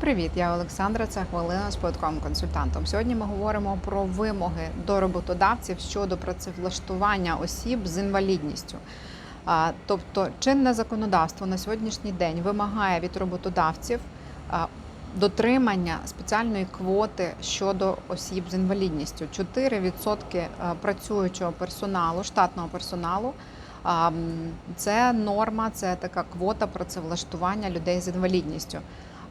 Привіт, я Олександра. Це хвилина з податковим консультантом. Сьогодні ми говоримо про вимоги до роботодавців щодо працевлаштування осіб з інвалідністю. Тобто, чинне законодавство на сьогоднішній день вимагає від роботодавців дотримання спеціальної квоти щодо осіб з інвалідністю. 4% працюючого персоналу, штатного персоналу. Це норма, це така квота працевлаштування людей з інвалідністю.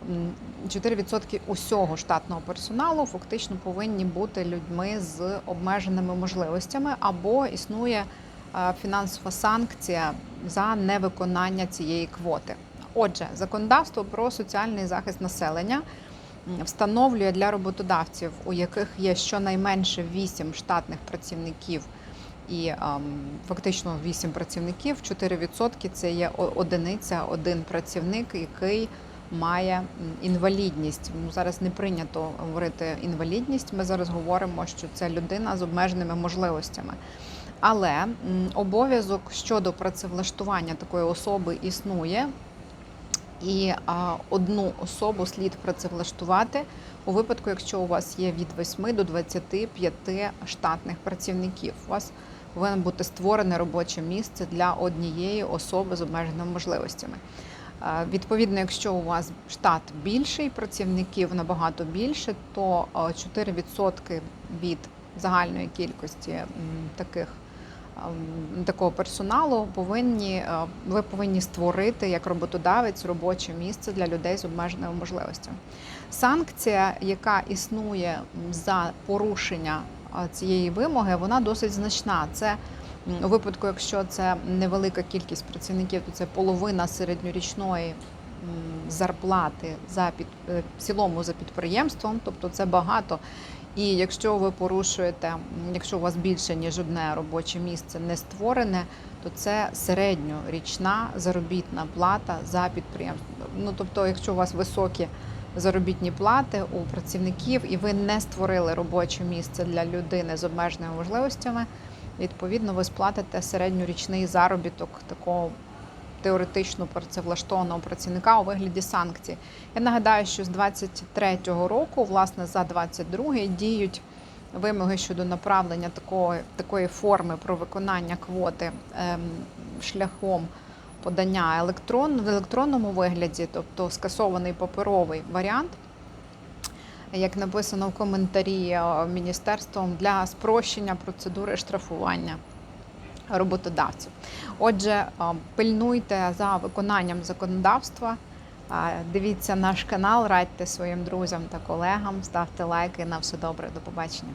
М, 4% усього штатного персоналу фактично повинні бути людьми з обмеженими можливостями або існує е, фінансова санкція за невиконання цієї квоти. Отже, законодавство про соціальний захист населення встановлює для роботодавців, у яких є щонайменше 8 штатних працівників. І ем, фактично 8 працівників, 4% це є одиниця, один працівник, який має інвалідність. Ну, зараз не прийнято говорити інвалідність. Ми зараз говоримо, що це людина з обмеженими можливостями. Але обов'язок щодо працевлаштування такої особи існує. І а, одну особу слід працевлаштувати у випадку, якщо у вас є від 8 до 25 штатних працівників. У вас повинно бути створене робоче місце для однієї особи з обмеженими можливостями. Е, Відповідно, якщо у вас штат більший, працівників набагато більше, то е, 4% від загальної кількості таких ем, такого персоналу повинні е, ви повинні створити як роботодавець робоче місце для людей з обмеженими можливостями. Санкція, яка існує за порушення е, цієї вимоги, вона досить значна. Це у випадку, якщо це невелика кількість працівників, то це половина середньорічної зарплати за під е, в цілому за підприємством, тобто це багато. І якщо ви порушуєте, якщо у вас більше ніж одне робоче місце не створене, то це середньорічна заробітна плата за підприємство. Ну тобто, якщо у вас високі заробітні плати у працівників і ви не створили робоче місце для людини з обмеженими можливостями, відповідно ви сплатите середньорічний заробіток такого теоретично працевлаштованого працівника у вигляді санкцій. Я нагадаю, що з 23-го року, власне, за 22-й діють вимоги щодо направлення такої, такої форми про виконання квоти ем, шляхом подання електрон, в електронному вигляді, тобто скасований паперовий варіант. Як написано в коментарі е, міністерством для спрощення процедури штрафування роботодавців. Отже, е, пильнуйте за виконанням законодавства. Е, Дивіться наш канал, радьте своїм друзям та колегам, ставте лайки. На все добре, до побачення.